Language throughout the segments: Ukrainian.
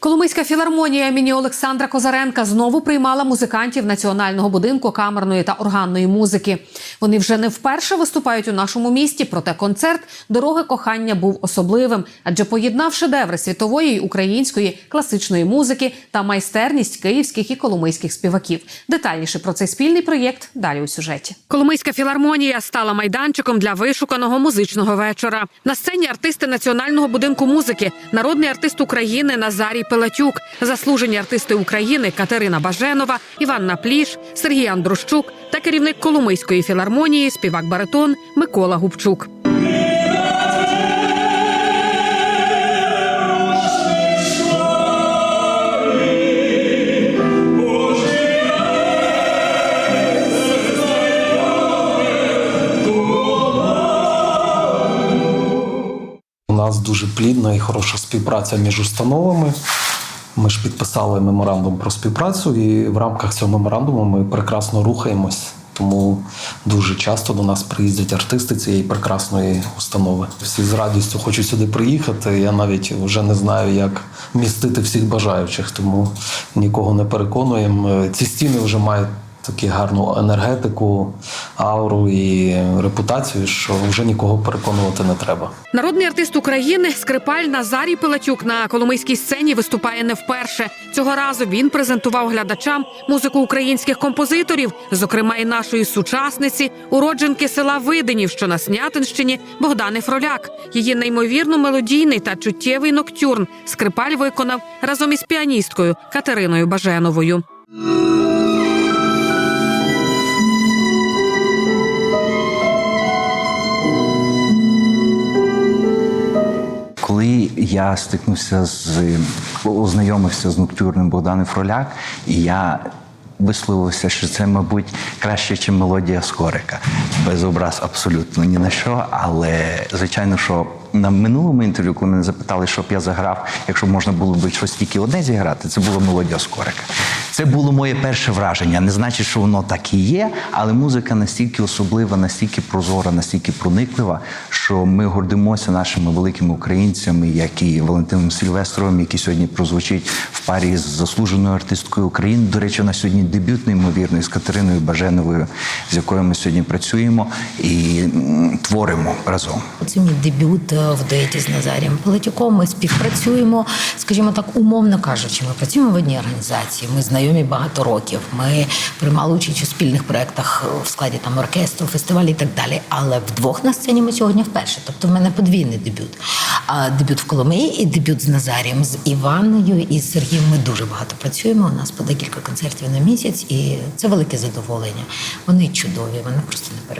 Коломийська філармонія імені Олександра Козаренка знову приймала музикантів національного будинку камерної та органної музики. Вони вже не вперше виступають у нашому місті. Проте концерт дороги кохання був особливим, адже поєднав шедеври світової й української класичної музики та майстерність київських і коломийських співаків. Детальніше про цей спільний проєкт далі у сюжеті. Коломийська філармонія стала майданчиком для вишуканого музичного вечора. На сцені артисти національного будинку музики, народний артист України Назарій Пелатюк, заслужені артисти України Катерина Баженова, Іван Напліш, Сергій Андрущук та керівник Коломийської філармонії, співак баритон Микола Губчук. Дуже плідна і хороша співпраця між установами. Ми ж підписали меморандум про співпрацю, і в рамках цього меморандуму ми прекрасно рухаємось. Тому дуже часто до нас приїздять артисти цієї прекрасної установи. Всі з радістю хочуть сюди приїхати. Я навіть вже не знаю, як містити всіх бажаючих, тому нікого не переконуємо. Ці стіни вже мають таку гарну енергетику, ауру і репутацію, що вже нікого переконувати не треба. Народний артист України скрипаль Назарій Пилатюк на коломийській сцені виступає не вперше. Цього разу він презентував глядачам музику українських композиторів, зокрема і нашої сучасниці, уродженки села Видинів, що на Снятинщині Богдани Фроляк. Її неймовірно мелодійний та чуттєвий ноктюрн скрипаль виконав разом із піаністкою Катериною Баженовою. Я стикнувся з ознайомився з ноктюрним Богданом Фроляк, і я висловився, що це, мабуть, краще, ніж мелодія Скорика. Без образ абсолютно ні на що. Але звичайно, що на минулому інтерв'ю, коли мене запитали, що б я заграв, якщо можна було б щось тільки одне зіграти, це була мелодія Скорика. Це було моє перше враження. Не значить, що воно так і є, але музика настільки особлива, настільки прозора, настільки прониклива, що ми гордимося нашими великими українцями, як і Валентином Сільвестровим, який сьогодні прозвучить в парі з заслуженою артисткою України. До речі, на сьогодні дебют неймовірний з Катериною Баженовою, з якою ми сьогодні працюємо і творимо разом. Це мій дебют е, в дуеті з Назарієм Пилатюком. Ми співпрацюємо, скажімо так, умовно кажучи, ми працюємо в одній організації. Ми знайомі багато років. Ми приймали участь у спільних проєктах в складі там оркестру, фестивалі і так далі. Але вдвох на сцені ми сьогодні вперше. Тобто в мене подвійний дебют. А дебют в Коломиї і дебют з Назарієм, з Іванною і з Сергієм. Ми дуже багато працюємо. У нас по декілька концертів на місяць, і це велике задоволення. Вони чудові, вони просто не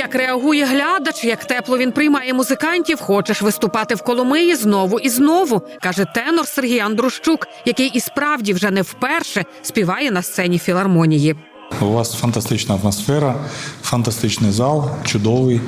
як реагує глядач, як тепло він приймає музикантів, хочеш виступати в Коломиї знову і знову, каже тенор Сергій Андрущук, який і справді вже не вперше співає на сцені філармонії. У вас фантастична атмосфера, фантастичний зал, чудовий,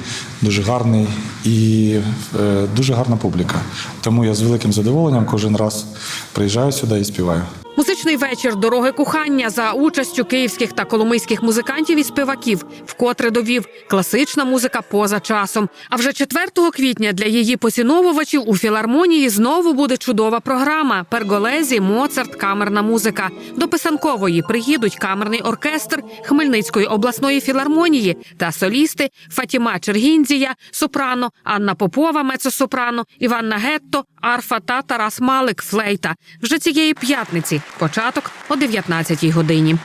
дуже гарний і е, дуже гарна публіка. Тому я з великим задоволенням кожен раз приїжджаю сюди і співаю. Музичний вечір дороги кохання за участю київських та коломийських музикантів і співаків вкотре довів класична музика поза часом. А вже 4 квітня для її поціновувачів у філармонії знову буде чудова програма: Перголезі, Моцарт, камерна музика. До писанкової приїдуть камерний оркестр Хмельницької обласної філармонії та солісти Фатіма Чергінзія, сопрано, Анна Попова, мецо-сопрано, Іванна Гетто, арфа та Тарас Малик, флейта. Вже цієї п'ятниці початок о 19-й годині.